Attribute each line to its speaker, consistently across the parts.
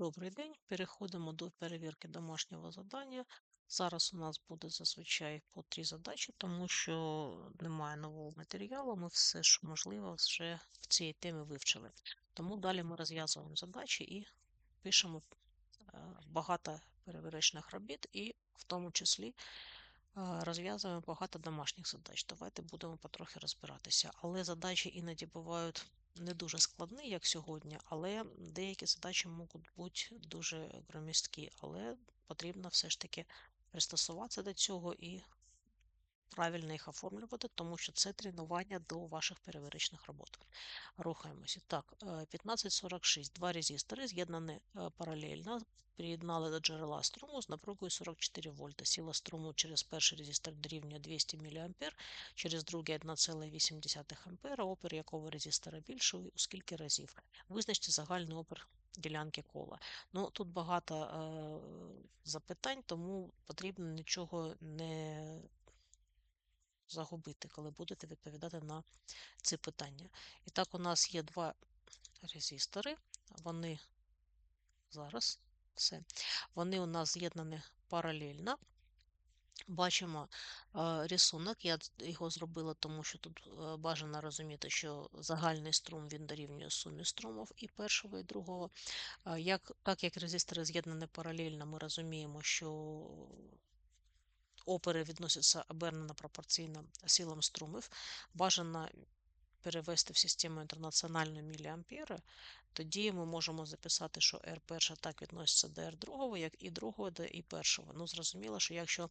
Speaker 1: Добрий день. Переходимо до перевірки домашнього завдання. Зараз у нас буде зазвичай по три задачі, тому що немає нового матеріалу. Ми все, що можливо, вже в цій темі вивчили. Тому далі ми розв'язуємо задачі і пишемо е, багато перевірочних робіт, і в тому числі е, розв'язуємо багато домашніх задач. Давайте будемо потрохи розбиратися. Але задачі іноді бувають не дуже складний, як сьогодні, але деякі задачі можуть бути дуже громісткі, але потрібно все ж таки пристосуватися до цього і правильно їх оформлювати, тому що це тренування до ваших перевірочних робот. Рухаємося. Так, 1546. Два резистори з'єднані паралельно, приєднали до джерела струму з напругою 44 вольта. Сила струму через перший резистор дорівнює 200 мА, через другий 1,8 А, опір якого резистора більший у скільки разів. Визначте загальний опір ділянки кола. Ну, Тут багато е, запитань, тому потрібно нічого не загубити, коли будете відповідати на ці питання. І так, у нас є два резистори, вони зараз все, вони у нас з'єднані паралельно. Бачимо е, рисунок, я його зробила, тому що тут е, бажано розуміти, що загальний струм він дорівнює сумі струмів і першого, і другого. Е, як, Так як резистори з'єднані паралельно, ми розуміємо, що опери відносяться обернено пропорційно силам струмів, бажано перевести в систему інтернаціональної міліампери, тоді ми можемо записати, що r перша так відноситься до r другого, як і другого до і першого. Ну, зрозуміло, що якщо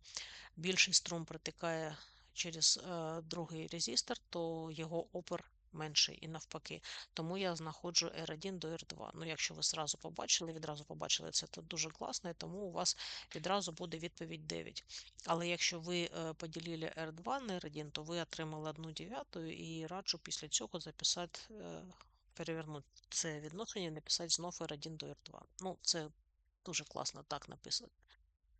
Speaker 1: більший струм протикає через е, другий резистор, то його опір менший і навпаки. Тому я знаходжу R1 до R2. Ну, якщо ви зразу побачили, відразу побачили це, то дуже класно, і тому у вас відразу буде відповідь 9. Але якщо ви е, поділили R2 на R1, то ви отримали 1 дев'яту і раджу після цього записати, е, перевернути це відношення і написати знов R1 до R2. Ну, це дуже класно так написати.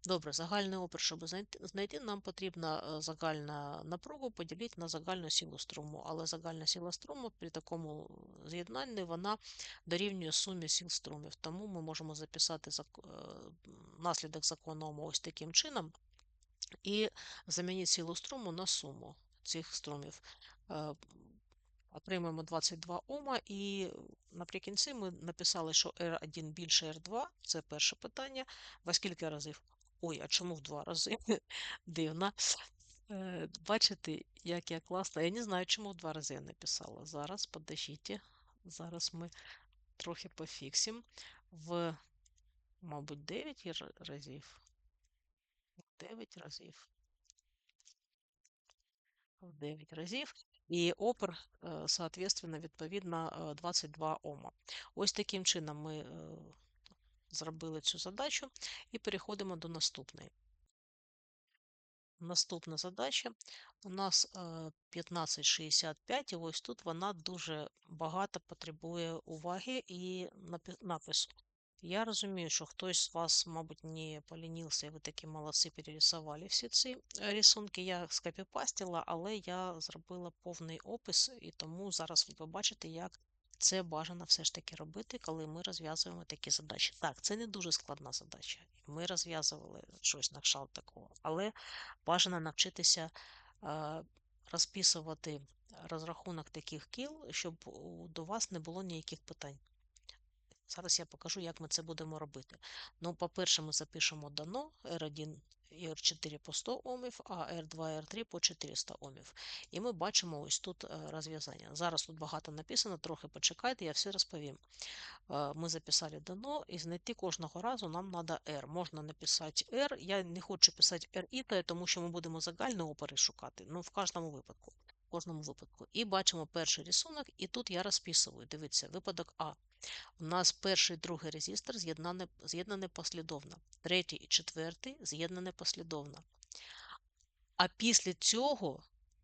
Speaker 1: Добре, загальний опір, щоб знайти, нам потрібно е, загальну напругу поділити на загальну силу струму. Але загальна сила струму при такому з'єднанні вона дорівнює сумі сил струмів. Тому ми можемо записати е, наслідок закону ось таким чином і замінити силу струму на суму цих струмів. Е, отримаємо 22 Ома, і наприкінці ми написали, що R1 більше R2, це перше питання. Во скільки разів? Ой, а чому в два рази? Дивно. Е, бачите, як я класно. Я не знаю, чому в два рази я написала. Зараз, подождіть. Зараз ми трохи пофіксимо. В, мабуть, 9 разів. 9 разів. В 9 разів. І опер, е, соответственно, відповідно, 22 е, Ома. Ось таким чином ми зробили цю задачу і переходимо до наступної. Наступна задача у нас 1565, е, і ось тут вона дуже багато потребує уваги і напису. Я розумію, що хтось з вас, мабуть, не полінився, і ви такі молодці перерисували всі ці е, рисунки. Я скопіпастила, але я зробила повний опис, і тому зараз ви побачите, як це бажано все ж таки робити, коли ми розв'язуємо такі задачі. Так, це не дуже складна задача. Ми розв'язували щось на кшталт такого, але бажано навчитися е, розписувати розрахунок таких кіл, щоб до вас не було ніяких питань. Зараз я покажу, як ми це будемо робити. Ну, По-перше, ми запишемо дано R1 і R4 по 100 Омів, а R2 R3 по 400 Омів. І ми бачимо ось тут е, розв'язання. Зараз тут багато написано, трохи почекайте, я все розповім. Е, ми записали дано, і знайти кожного разу нам треба R. Можна написати R. Я не хочу писати RI, тому що ми будемо загальні опери шукати. Ну, в кожному випадку. В кожному випадку. І бачимо перший рисунок, і тут я розписую. Дивіться, випадок А. У нас перший і другий резистор з'єднані послідовно. Третій і четвертий з'єднані послідовно. А після цього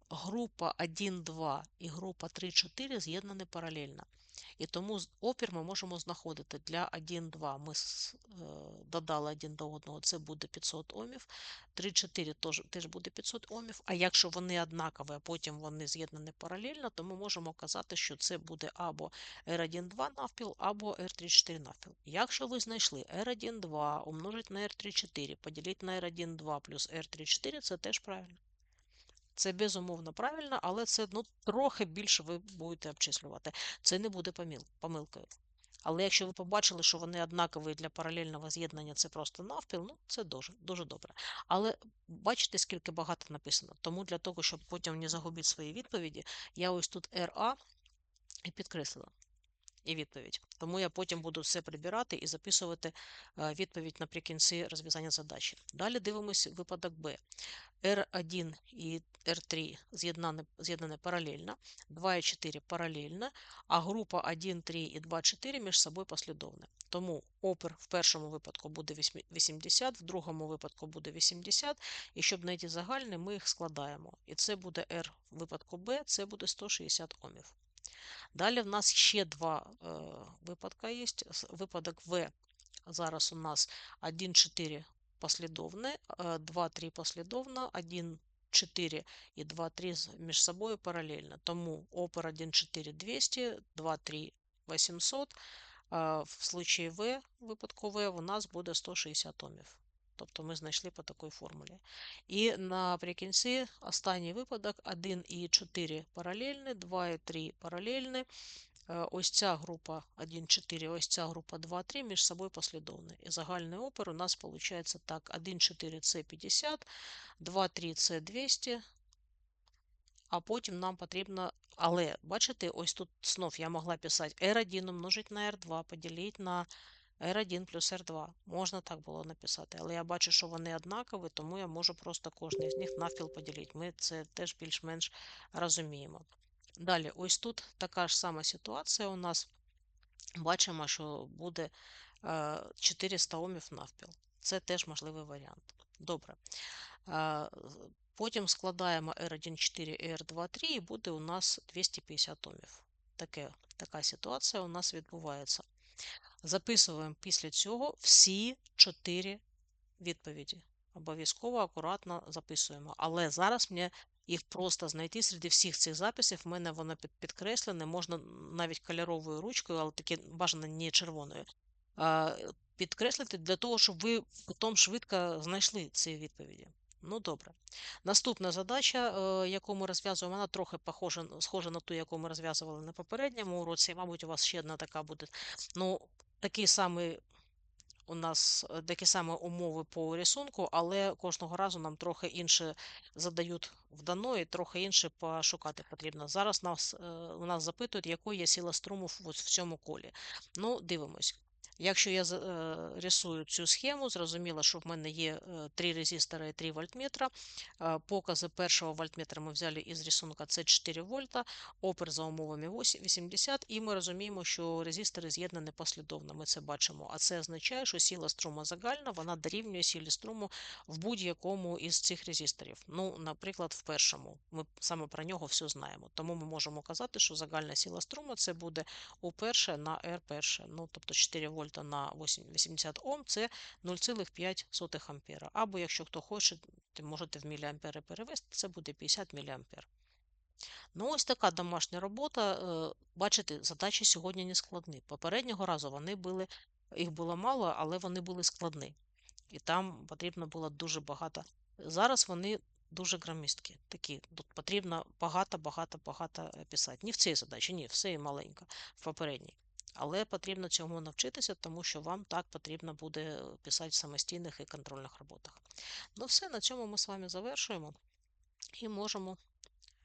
Speaker 1: група 1, 2 і група 3, 4 з'єднані паралельно. І тому опір ми можемо знаходити для 1, 2 ми додали один до одного, це буде 500 омів. 3, 4 теж, буде 500 омів. А якщо вони однакові, а потім вони з'єднані паралельно, то ми можемо казати, що це буде або R1,2 навпіл, або R34 навпіл. Якщо ви знайшли R1,2 умножить на R34, поділити на R1,2 плюс R34, це теж правильно. Це безумовно правильно, але це ну, трохи більше ви будете обчислювати. Це не буде помилкою. Але якщо ви побачили, що вони однакові для паралельного з'єднання, це просто навпіл, ну це дуже дуже добре. Але бачите, скільки багато написано. Тому для того, щоб потім не загубити свої відповіді, я ось тут RA і підкреслила і відповідь. Тому я потім буду все прибирати і записувати відповідь наприкінці розв'язання задачі. Далі дивимося випадок Б. R1 і R3 з'єднані паралельно, 2 і 4 паралельно, а група 1, 3 і 2, 4 між собою послідовні. Тому опір в першому випадку буде 80, в другому випадку буде 80, і щоб знайти загальний, ми їх складаємо. І це буде R в випадку B, це буде 160 омів. Далі в нас ще два е, випадка є. Випадок В. Зараз у нас 1, 4 послідовне, 2, 3 послідовно, 1, 4 і 2, 3 між собою паралельно. Тому опер 1, 4 200, 2, 3 800. В случаї В, випадку В, у нас буде 160 омів. Тобто ми знайшли по такій формулі. І наприкінці останній випадок 1 і 4 паралельні, 2 і 3 паралельні. Е, ось ця група 1, 4, ось ця група 2, 3 між собою послідовні. І загальний опер у нас виходить так: 1, 4 це 50, 2, 3 це 200. А потім нам потрібно. Але, бачите, ось тут знов я могла писати R1 умножить на R2, поділити на R1 плюс R2. Можна так було написати, але я бачу, що вони однакові, тому я можу просто кожний з них навпіл поділити. Ми це теж більш-менш розуміємо. Далі, ось тут така ж сама ситуація у нас. Бачимо, що буде 400 омів навпіл. Це теж можливий варіант. Добре. Потім складаємо R14 і R23, і буде у нас 250 омів. Таке, Така ситуація у нас відбувається. Записуємо після цього всі чотири відповіді. Обов'язково акуратно записуємо. Але зараз мені їх просто знайти серед всіх цих записів. У мене воно підкреслене, можна навіть кольоровою ручкою, але таке бажано не червоною. Підкреслити для того, щоб ви потім швидко знайшли ці відповіді. Ну, добре. Наступна задача, е, яку ми розв'язуємо, вона трохи похожа, схожа на ту, яку ми розв'язували на попередньому уроці. Мабуть, у вас ще одна така буде. Ну, такий самий у нас е, такі самі умови по рисунку, але кожного разу нам трохи інше задають вдано і трохи інше пошукати потрібно. Зараз нас, е, у нас запитують, якою є сила струму в цьому колі. Ну, дивимось. Якщо я е, рисую цю схему, зрозуміло, що в мене є 3 резистора і 3 вольтметра. Е, покази першого вольтметра ми взяли із рисунка це 4 вольта, опер за умовами 80, і ми розуміємо, що резистори з'єднані послідовно. Ми це бачимо. А це означає, що сила струму загальна вона дорівнює силі струму в будь-якому із цих резисторів. Ну, Наприклад, в першому. Ми саме про нього все знаємо. Тому ми можемо казати, що загальна сила струму це буде У перше на R перше. Ну, тобто 4 вольта вольта на 80 Ом це 0,5 ампера. Або, якщо хто хоче, можете в міліампери перевести, це буде 50 міліампер. Ну, ось така домашня робота. Е, бачите, задачі сьогодні не складні. Попереднього разу вони були, їх було мало, але вони були складні. І там потрібно було дуже багато. Зараз вони дуже громісткі. Такі тут потрібно багато-багато-багато писати. Не в цій задачі, ні, все і маленько в попередній. Але потрібно цьому навчитися, тому що вам так потрібно буде писати в самостійних і контрольних роботах. Ну, все, на цьому ми з вами завершуємо і можемо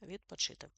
Speaker 1: відпочити.